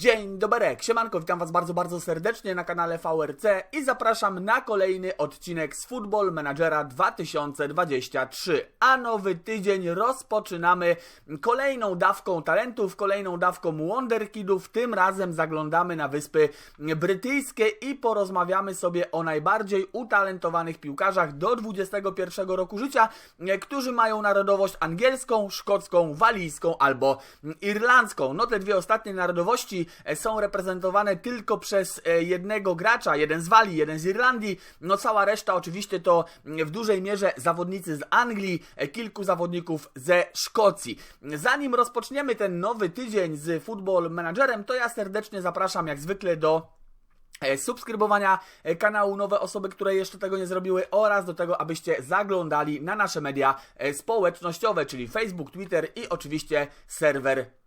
Dzień dobry, siemanko, witam was bardzo, bardzo serdecznie na kanale VRC i zapraszam na kolejny odcinek z Football Managera 2023. A nowy tydzień rozpoczynamy kolejną dawką talentów, kolejną dawką Wonderkidów. Tym razem zaglądamy na Wyspy Brytyjskie i porozmawiamy sobie o najbardziej utalentowanych piłkarzach do 21 roku życia, którzy mają narodowość angielską, szkocką, walijską albo irlandzką. No te dwie ostatnie narodowości są reprezentowane tylko przez e, jednego gracza, jeden z Walii, jeden z Irlandii, no cała reszta oczywiście to mm, w dużej mierze zawodnicy z Anglii, e, kilku zawodników ze Szkocji. Zanim rozpoczniemy ten nowy tydzień z Football Managerem, to ja serdecznie zapraszam jak zwykle do subskrybowania kanału, nowe osoby, które jeszcze tego nie zrobiły oraz do tego, abyście zaglądali na nasze media społecznościowe, czyli Facebook, Twitter i oczywiście serwer E,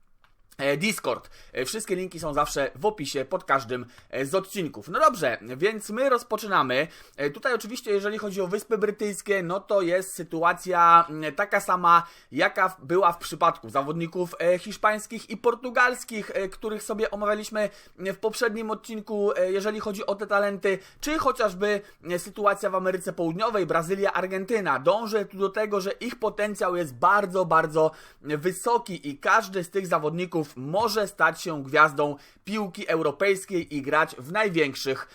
Discord. E, wszystkie linki są zawsze w opisie pod każdym e, z odcinków. No dobrze, więc my rozpoczynamy. Tutaj oczywiście, jeżeli chodzi o Wyspy Brytyjskie, no to jest sytuacja taka sama, jaka była w przypadku zawodników hiszpańskich i portugalskich, których sobie omawialiśmy w poprzednim odcinku, jeżeli chodzi o te talenty, czy chociażby sytuacja w Ameryce Południowej, Brazylia, Argentyna. Dążę tu do tego, że ich potencjał jest bardzo, bardzo wysoki i każdy z tych zawodników może stać się gwiazdą piłki europejskiej i grać w największych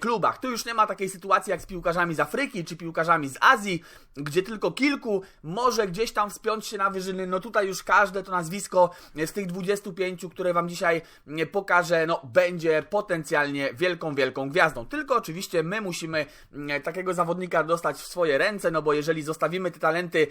klubach. Tu już nie ma takiej sytuacji jak z piłkarzami z Afryki czy piłkarzami z Azji, gdzie tylko kilku może gdzieś tam wspiąć się na wyżyny. No tutaj już każde to nazwisko z tych 25, które Wam dzisiaj pokażę, no będzie potencjalnie wielką, wielką gwiazdą. Tylko oczywiście my musimy takiego zawodnika dostać w swoje ręce, no bo jeżeli zostawimy te talenty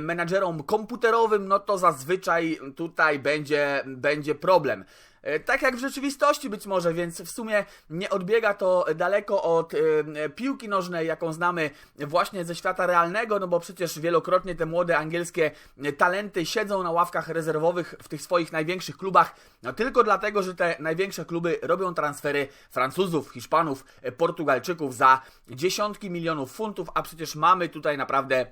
menadżerom komputerowym, no to zazwyczaj tutaj będzie będzie problem. E, tak jak w rzeczywistości być może, więc w sumie nie odbiega to daleko od y, piłki nożnej, jaką znamy właśnie ze świata realnego, no bo przecież wielokrotnie te młode angielskie talenty siedzą na ławkach rezerwowych w tych swoich największych klubach, no tylko dlatego, że te największe kluby robią transfery Francuzów, Hiszpanów, Portugalczyków za dziesiątki milionów funtów, a przecież mamy tutaj naprawdę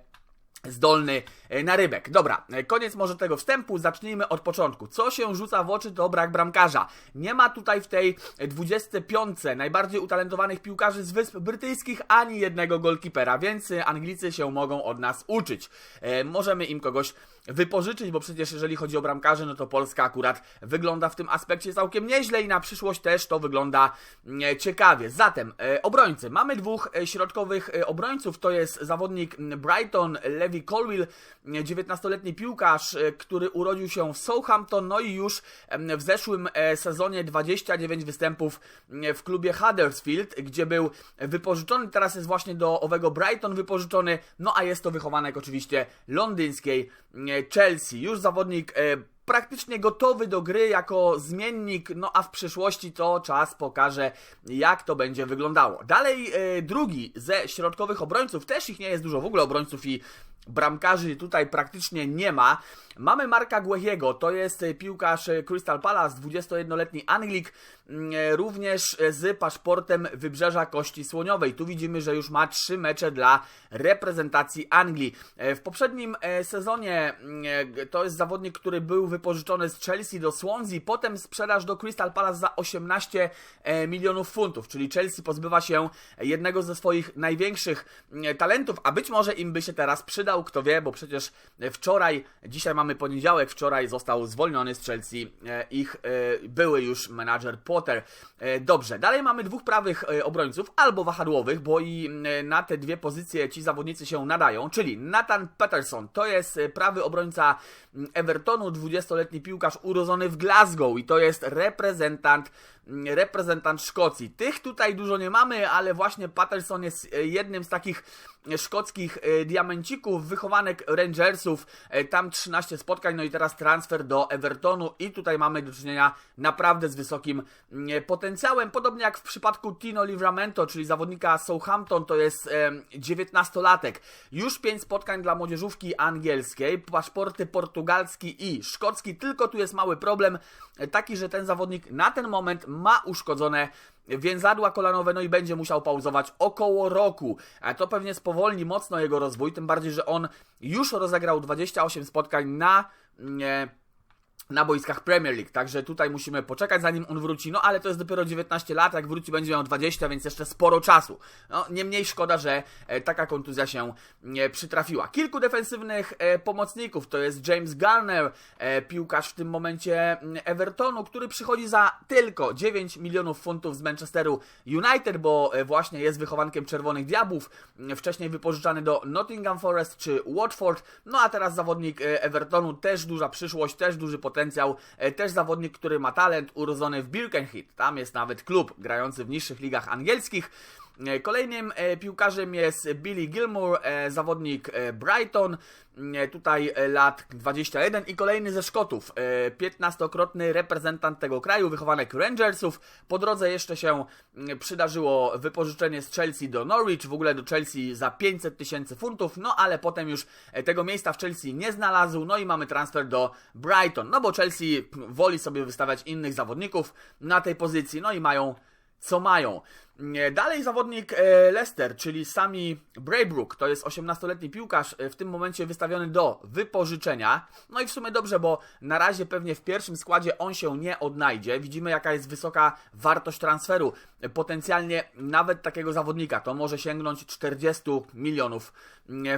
zdolny e, na rybek. Dobra, e, koniec może tego wstępu, zacznijmy od początku. Co się rzuca w oczy to brak bramkarza. Nie ma tutaj w tej 25 najbardziej utalentowanych piłkarzy z Wysp Brytyjskich ani jednego golkipera, więc e, Anglicy się mogą od nas uczyć. E, możemy im kogoś wypożyczyć, bo przecież jeżeli chodzi o bramkarzy, no to Polska akurat wygląda w tym aspekcie całkiem nieźle i na przyszłość też to wygląda mm, ciekawie. Zatem e, obrońcy. Mamy dwóch środkowych obrońców, to jest zawodnik Brighton, Levi Levi Colwill, 19-letni piłkarz, e, który urodził się w Southampton, no i już w zeszłym e, sezonie 29 występów w klubie Huddersfield, gdzie był wypożyczony, teraz jest właśnie do owego Brighton wypożyczony, no a jest to wychowanek oczywiście londyńskiej Chelsea. Już zawodnik e, praktycznie gotowy do gry jako zmiennik, no a w przyszłości to czas pokaże, jak to będzie wyglądało. Dalej e, drugi ze środkowych obrońców, też ich nie jest dużo, w ogóle obrońców i bramkarzy tutaj praktycznie nie ma. Mamy Marka Guehiego, to jest piłkarz Crystal Palace, 21-letni Anglik, mm, również z paszportem Wybrzeża Kości Słoniowej. Tu widzimy, że już ma trzy mecze dla reprezentacji Anglii. W poprzednim e, sezonie mm, to jest zawodnik, który był wypożyczony z Chelsea do Swansea, potem sprzedaż do Crystal Palace za 18 e, milionów funtów, czyli Chelsea pozbywa się jednego ze swoich największych mm, talentów, a być może im by się teraz przydał kto wie, bo przecież wczoraj, dzisiaj mamy poniedziałek, wczoraj został zwolniony z Chelsea e, ich e, były już menadżer Potter. E, dobrze, dalej mamy dwóch prawych obrońców, albo wahadłowych, bo i na te dwie pozycje ci zawodnicy się nadają, czyli Nathan Peterson, to jest prawy obrońca Evertonu, 20-letni piłkarz urodzony w Glasgow i to jest reprezentant reprezentant Szkocji. Tych tutaj dużo nie mamy, ale właśnie Patterson jest jednym z takich szkockich e, diamencików, wychowanek Rangersów, e, tam 13 spotkań, no i teraz transfer do Evertonu. I tutaj mamy do czynienia naprawdę z wysokim mm, potencjałem, podobnie jak w przypadku Tino Livramento, czyli zawodnika Southampton, to jest 19-latek. Już 5 spotkań dla młodzieżówki angielskiej, paszporty portugalski i szkocki, tylko tu jest mały problem, e, taki, że ten zawodnik na ten moment ma uszkodzone więzadła kolanowe, no i będzie musiał pauzować około roku. A to pewnie spowolni mocno jego rozwój, tym bardziej, że on już rozegrał 28 spotkań na. Nie, na boiskach Premier League, także tutaj musimy poczekać zanim on wróci, no ale to jest dopiero 19 lat, jak wróci będzie miał 20, więc jeszcze sporo czasu. No, niemniej szkoda, że e, taka kontuzja się przytrafiła. Kilku defensywnych e, pomocników, to jest James Garner, e, piłkarz w tym momencie mm, Evertonu, który przychodzi za tylko 9 milionów funtów z Manchesteru United, bo właśnie jest wychowankiem Czerwonych Diabłów, mm, wcześniej wypożyczany do Nottingham Forest czy Watford, no a teraz zawodnik Evertonu, też duża przyszłość, też duży potencjał, potencjał. E, też zawodnik, który ma talent, urodzony w Birkenhead. Tam jest nawet klub grający w niższych ligach angielskich. E, kolejnym e, piłkarzem jest Billy Gilmour, zawodnik Brighton, tutaj lat 21 i kolejny ze Szkotów, 15-krotny reprezentant tego kraju, wychowanek Rangersów. Po drodze jeszcze się przydarzyło wypożyczenie z Chelsea do Norwich, w ogóle do Chelsea za 500 tysięcy funtów, no ale potem już tego miejsca w Chelsea nie znalazł, no i mamy transfer do Brighton, no bo Chelsea woli sobie wystawiać innych zawodników na tej pozycji, no i mają co mają. Dalej zawodnik e, Leicester, czyli Sami Braybrook, to jest 18-letni piłkarz, e, w tym momencie wystawiony do wypożyczenia. No i w sumie dobrze, bo na razie pewnie w pierwszym składzie on się nie odnajdzie. Widzimy jaka jest wysoka wartość transferu. Potencjalnie nawet takiego zawodnika to może sięgnąć 40 milionów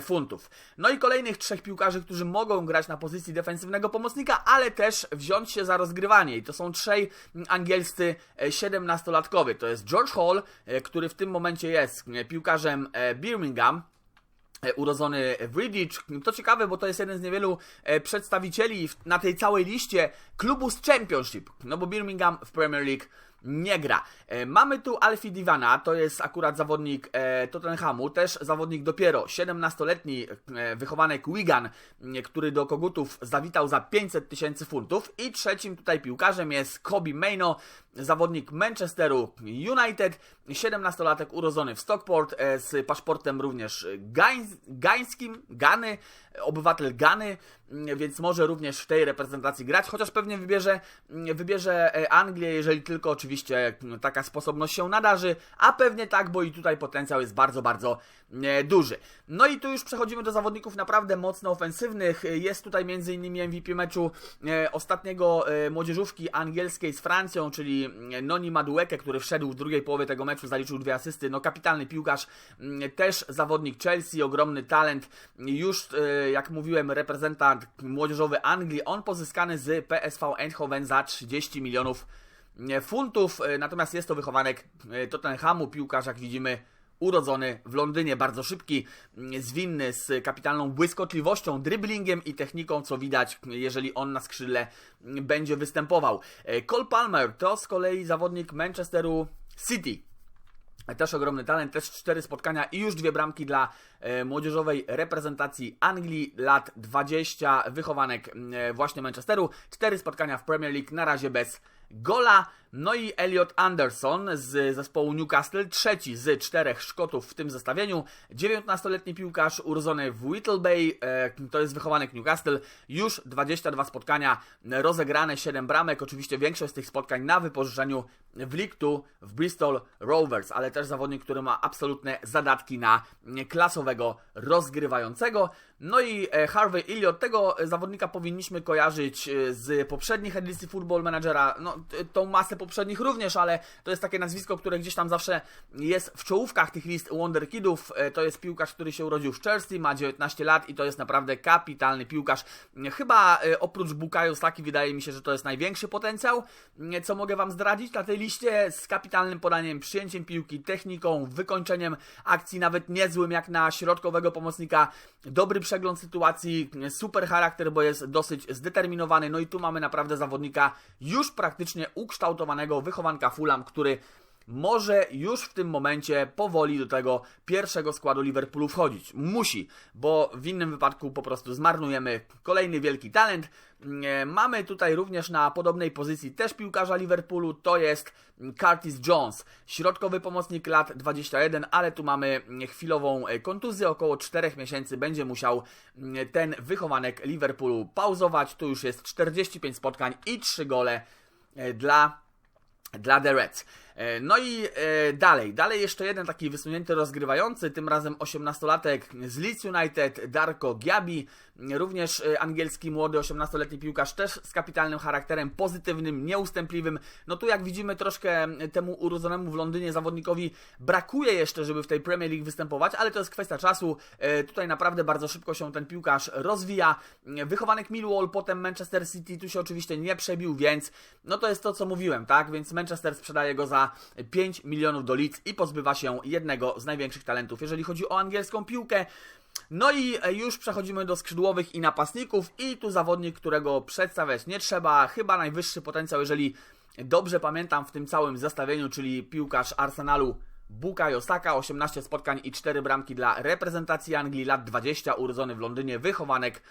funtów. No i kolejnych trzech piłkarzy, którzy mogą grać na pozycji defensywnego pomocnika, ale też wziąć się za rozgrywanie. I to są trzej angielscy 17-latkowie. To jest George Hall, E, który w tym momencie jest e, piłkarzem e, Birmingham, urodzony w Redditch. To ciekawe, bo to jest jeden z niewielu przedstawicieli na tej całej liście klubu z Championship, no bo Birmingham w Premier League nie gra. E, mamy tu Alfie Divana, to jest akurat zawodnik e, Tottenhamu, też zawodnik dopiero 17-letni e, wychowanek Wigan, który do Kogutów zawitał za 500 tysięcy funtów i trzecim tutaj piłkarzem jest Kobe Maino, zawodnik Manchesteru United, 17-latek urodzony w Stockport z paszportem również gańskim, Gany, obywatel Gany, więc może również w tej reprezentacji grać, chociaż pewnie wybierze, wybierze Anglię, jeżeli tylko oczywiście taka sposobność się nadarzy, a pewnie tak, bo i tutaj potencjał jest bardzo, bardzo e, duży. No i tu już przechodzimy do zawodników naprawdę mocno ofensywnych. Jest tutaj m.in. MVP meczu e, ostatniego e, młodzieżówki angielskiej z Francją, czyli Noni Madueke, który wszedł w drugiej połowie tego meczu, zaliczył dwie asysty. No kapitalny piłkarz, też zawodnik Chelsea, ogromny talent. Już, jak mówiłem, reprezentant młodzieżowy Anglii. On pozyskany z PSV Eindhoven za 30 milionów funtów, e, natomiast jest to wychowanek e, Tottenhamu, piłkarz jak widzimy urodzony w Londynie, bardzo szybki, zwinny, z kapitalną błyskotliwością, dribblingiem i techniką, co widać, jeżeli on na skrzydle będzie występował. E, Cole Palmer to z kolei zawodnik Manchesteru City. Też ogromny talent, też cztery spotkania i już dwie bramki dla e, młodzieżowej reprezentacji Anglii, lat 20, wychowanek e, właśnie Manchesteru. Cztery spotkania w Premier League, na razie bez gola. No i Elliot Anderson z zespołu Newcastle, trzeci z czterech Szkotów w tym zestawieniu. 19-letni piłkarz urodzony w Whittlebay, e, to jest wychowanek Newcastle. Już 22 spotkania rozegrane, 7 bramek. Oczywiście większość z tych spotkań na wypożyczeniu w League 2 w Bristol Rovers, ale też zawodnik, który ma absolutne zadatki na klasowego rozgrywającego. No i e, Harvey Elliott, tego zawodnika powinniśmy kojarzyć e, z poprzednich edycji Football Managera. No, tą masę poprzednich również, ale to jest takie nazwisko, które gdzieś tam zawsze jest w czołówkach tych list Wonder Kidów. E, to jest piłkarz, który się urodził w Chelsea, ma 19 lat i to jest naprawdę kapitalny piłkarz. Chyba oprócz Bukayo Saki wydaje mi się, że to jest największy potencjał, co mogę Wam zdradzić na tej liście z kapitalnym podaniem, przyjęciem piłki, techniką, wykończeniem akcji nawet niezłym jak na środkowego pomocnika. Dobry przegląd sytuacji, super charakter, bo jest dosyć zdeterminowany. No i tu mamy naprawdę zawodnika już praktycznie ukształtowanego, wychowanka Fulham, który może już w tym momencie powoli do tego pierwszego składu Liverpoolu wchodzić. Musi, bo w innym wypadku po prostu zmarnujemy kolejny wielki talent. Mamy tutaj również na podobnej pozycji też piłkarza Liverpoolu, to jest Curtis Jones, środkowy pomocnik lat 21, ale tu mamy chwilową kontuzję, około 4 miesięcy będzie musiał ten wychowanek Liverpoolu pauzować. Tu już jest 45 spotkań i 3 gole dla, dla The Reds. E, No i e, dalej, dalej jeszcze jeden taki wysunięty rozgrywający, tym razem 18-latek z Leeds United, Darko Giabi, również e, angielski młody 18-letni piłkarz, też z kapitalnym charakterem, pozytywnym, nieustępliwym. No tu jak widzimy troszkę temu urodzonemu w Londynie zawodnikowi brakuje jeszcze, żeby w tej Premier League występować, ale to jest kwestia czasu. Tutaj naprawdę bardzo szybko się ten piłkarz rozwija. Wychowanek Millwall, potem Manchester City, tu się oczywiście nie przebił, więc no to jest to, co mówiłem, tak? Więc Manchester sprzedaje go za 5 milionów do Leeds i pozbywa się jednego z największych talentów, jeżeli chodzi o angielską piłkę. No i e, już przechodzimy do skrzydłowych i napastników i tu zawodnik, którego przedstawiać nie trzeba, chyba najwyższy potencjał, jeżeli dobrze pamiętam w tym całym zestawieniu, czyli piłkarz Arsenalu Bukayo Saka, 18 spotkań i 4 bramki dla reprezentacji Anglii, lat 20, urodzony w Londynie, wychowanek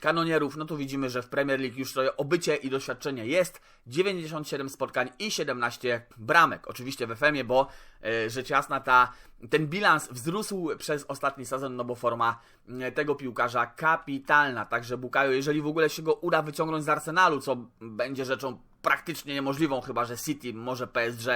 kanonierów. No tu widzimy, że w Premier League już trochę obycie i doświadczenie jest. 97 spotkań i 17 bramek. Oczywiście w FM-ie, bo e, rzecz jasna ta, ten bilans wzrósł przez ostatni sezon, no bo forma e, tego piłkarza kapitalna. Także Bukayo, jeżeli w ogóle się go uda wyciągnąć z Arsenalu, co będzie rzeczą praktycznie niemożliwą, chyba że City, może PSG,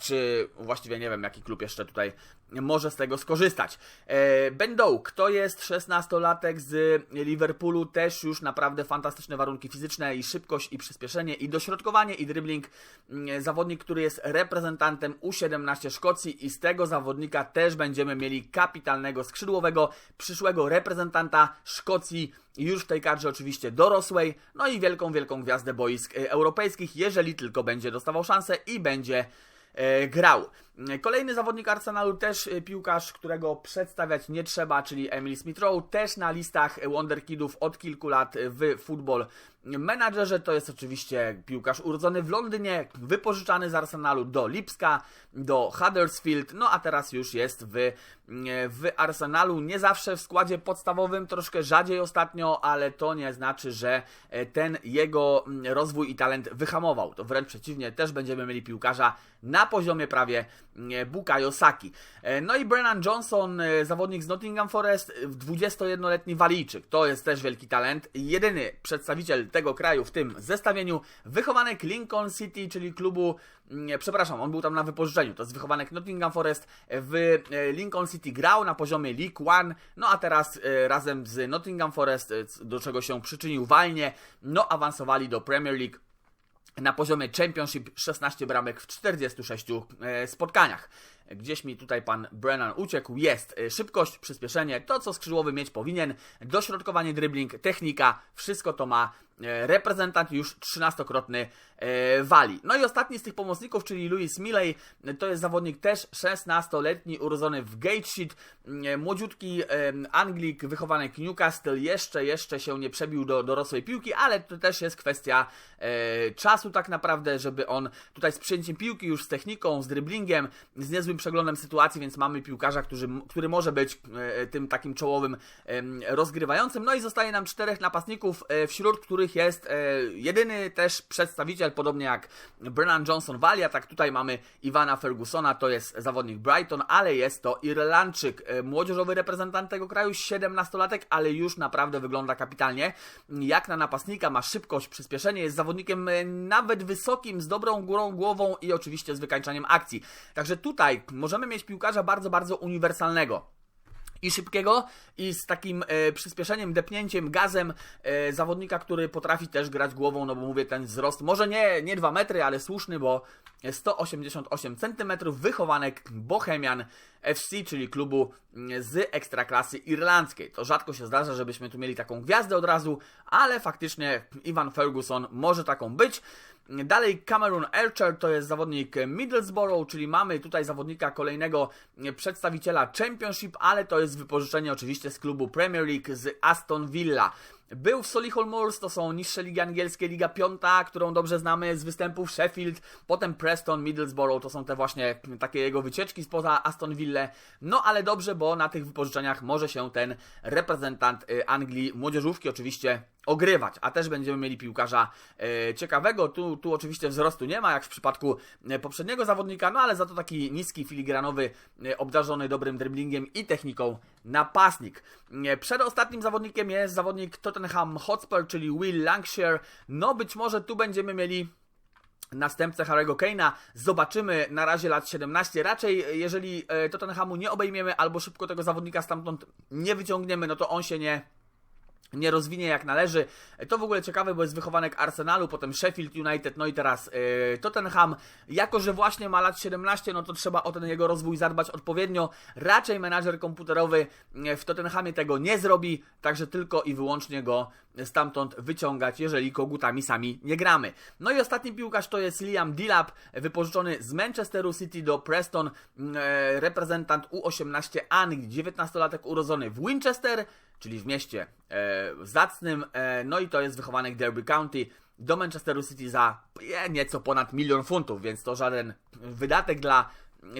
czy właściwie nie wiem, jaki klub jeszcze tutaj może z tego skorzystać. E, Ben Doak, to jest 16-latek z Liverpoolu, też już naprawdę fantastyczne warunki fizyczne i szybkość i przyspieszenie i dośrodkowanie i dribbling. Mm, Zawodnik, który jest reprezentantem U17 Szkocji i z tego zawodnika też będziemy mieli kapitalnego skrzydłowego, przyszłego reprezentanta Szkocji już w tej kadrze oczywiście dorosłej, no i wielką, wielką gwiazdę boisk e, europejskich, jeżeli tylko będzie dostawał szansę i będzie e, grał. Kolejny zawodnik Arsenalu, też e, piłkarz, którego przedstawiać nie trzeba, czyli Emil Smith też na listach Wonderkidów od kilku lat w Football Managerze. To jest oczywiście piłkarz urodzony w Londynie, wypożyczany z Arsenalu do Lipska, do Huddersfield, no a teraz już jest w, w Arsenalu. Nie zawsze w składzie podstawowym, troszkę rzadziej ostatnio, ale to nie znaczy, że ten jego rozwój i talent wyhamował. To wręcz przeciwnie, też będziemy mieli piłkarza na poziomie prawie Bukayo Saki. No i Brennan Johnson, zawodnik z Nottingham Forest, 21-letni Walijczyk. To jest też wielki talent. Jedyny przedstawiciel tego kraju w tym zestawieniu. Wychowanek Lincoln City, czyli klubu, przepraszam, on był tam na wypożyczeniu. To jest wychowanek Nottingham Forest. W Lincoln City grał na poziomie League One, no a teraz razem z Nottingham Forest, do czego się przyczynił walnie, no awansowali do Premier League na poziomie Championship 16 bramek w 46 spotkaniach. Gdzieś mi tutaj pan Brennan uciekł. Jest szybkość, przyspieszenie, to co skrzydłowy mieć powinien, dośrodkowanie, dribbling, technika, wszystko to ma reprezentant już 13-krotny Wali. No i ostatni z tych pomocników, czyli Louis Milley, to jest zawodnik też 16-letni, urodzony w Gateshead, młodziutki Anglik, wychowanek Newcastle, jeszcze, jeszcze się nie przebił do dorosłej piłki, ale to też jest kwestia czasu tak naprawdę, żeby on tutaj z przyjęciem piłki już z techniką, z dribblingiem, z niezłym przeglądem sytuacji, więc mamy piłkarza, który, który może być tym takim czołowym rozgrywającym. No i zostaje nam czterech napastników, wśród których jest jedyny też przedstawiciel, podobnie jak Brennan Johnson Walia, tak tutaj mamy Iwana Fergusona, to jest zawodnik Brighton, ale jest to Irlandczyk, młodzieżowy reprezentant tego kraju, 17-latek, ale już naprawdę wygląda kapitalnie. Jak na napastnika ma szybkość, przyspieszenie, jest zawodnikiem nawet wysokim, z dobrą górą głową i oczywiście z wykańczaniem akcji. Także tutaj możemy mieć piłkarza bardzo, bardzo uniwersalnego i szybkiego, i z takim e, przyspieszeniem, depnięciem, gazem e, zawodnika, który potrafi też grać głową, no bo mówię, ten wzrost, może nie, nie 2 metry, ale słuszny, bo 188 cm, wychowanek Bohemian FC, czyli klubu z ekstraklasy irlandzkiej. To rzadko się zdarza, żebyśmy tu mieli taką gwiazdę od razu, ale faktycznie Ivan Ferguson może taką być. Dalej Cameron Archer to jest zawodnik Middlesbrough, czyli mamy tutaj zawodnika kolejnego przedstawiciela Championship, ale to jest wypożyczenie oczywiście z klubu Premier League z Aston Villa. Był w Solihull Moors, to są niższe ligi angielskie, Liga Piąta, którą dobrze znamy z występów Sheffield, potem Preston, Middlesbrough, to są te właśnie takie jego wycieczki spoza Aston Villa. No ale dobrze, bo na tych wypożyczeniach może się ten reprezentant Anglii, młodzieżówki oczywiście ogrywać, a też będziemy mieli piłkarza e, ciekawego. Tu, tu oczywiście wzrostu nie ma, jak w przypadku poprzedniego zawodnika, no ale za to taki niski, filigranowy, e, obdarzony dobrym dribblingiem i techniką napastnik. E, przed ostatnim zawodnikiem jest zawodnik Tottenham Hotspur, czyli Will Lancashire. No być może tu będziemy mieli następcę Harry'ego Kane'a. Zobaczymy na razie lat 17. Raczej jeżeli e, Tottenhamu nie obejmiemy albo szybko tego zawodnika stamtąd nie wyciągniemy, no to on się nie nie rozwinie jak należy. To w ogóle ciekawe, bo jest wychowanek Arsenalu, potem Sheffield United, no i teraz yy, Tottenham. Jako, że właśnie ma lat 17, no to trzeba o ten jego rozwój zadbać odpowiednio. Raczej menadżer komputerowy w Tottenhamie tego nie zrobi, także tylko i wyłącznie go stamtąd wyciągać, jeżeli kogutami sami nie gramy. No i ostatni piłkarz to jest Liam Dilap, wypożyczony z Manchesteru City do Preston, yy, reprezentant U18 Anglii, 19-latek urodzony w Winchester, czyli w mieście e, zacnym, e, no i to jest wychowanek Derby County. Do Manchesteru City za nieco ponad milion funtów, więc to żaden wydatek dla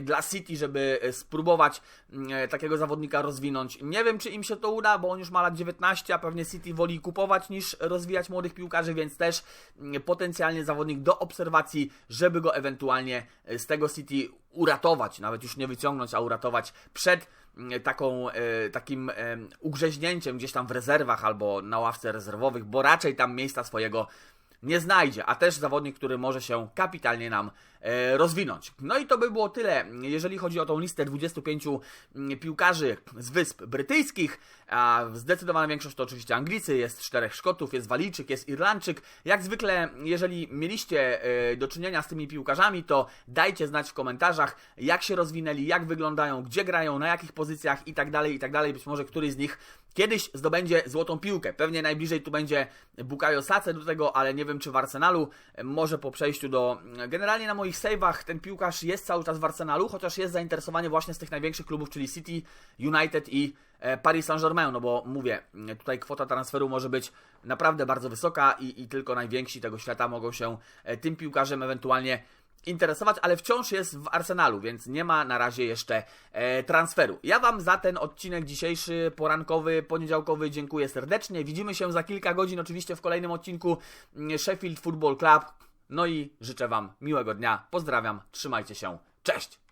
dla City, żeby spróbować e, takiego zawodnika rozwinąć. Nie wiem, czy im się to uda, bo on już ma lat 19, a pewnie City woli kupować niż rozwijać młodych piłkarzy, więc też mm, potencjalnie zawodnik do obserwacji, żeby go ewentualnie z tego City uratować, nawet już nie wyciągnąć, a uratować przed mm, taką, e, takim ugrzeźnięciem gdzieś tam w rezerwach albo na ławce rezerwowych, bo raczej tam miejsca swojego nie znajdzie, a też zawodnik, który może się kapitalnie nam e, rozwinąć. No i to by było tyle, jeżeli chodzi o tą listę 25 mm, piłkarzy z Wysp Brytyjskich, a zdecydowana większość to oczywiście Anglicy, jest czterech Szkotów, jest Walijczyk, jest Irlandczyk. Jak zwykle, jeżeli mieliście e, do czynienia z tymi piłkarzami, to dajcie znać w komentarzach, jak się rozwinęli, jak wyglądają, gdzie grają, na jakich pozycjach i tak dalej, i tak. Być może któryś z nich kiedyś zdobędzie złotą piłkę. Pewnie najbliżej tu będzie Bukayo Sace do tego, ale nie wiem czy w Arsenalu. Może po przejściu do... Generalnie na moich save'ach ten piłkarz jest cały czas w Arsenalu, chociaż jest zainteresowanie właśnie z tych największych klubów, czyli City, United i Paris Saint-Germain, no bo mówię, tutaj kwota transferu może być naprawdę bardzo wysoka i, i tylko najwięksi tego świata mogą się e, tym piłkarzem ewentualnie interesować, ale wciąż jest w Arsenalu, więc nie ma na razie jeszcze e, transferu. Ja Wam za ten odcinek dzisiejszy, porankowy, poniedziałkowy dziękuję serdecznie. Widzimy się za kilka godzin oczywiście w kolejnym odcinku Sheffield Football Club. No i życzę Wam miłego dnia. Pozdrawiam, trzymajcie się. Cześć!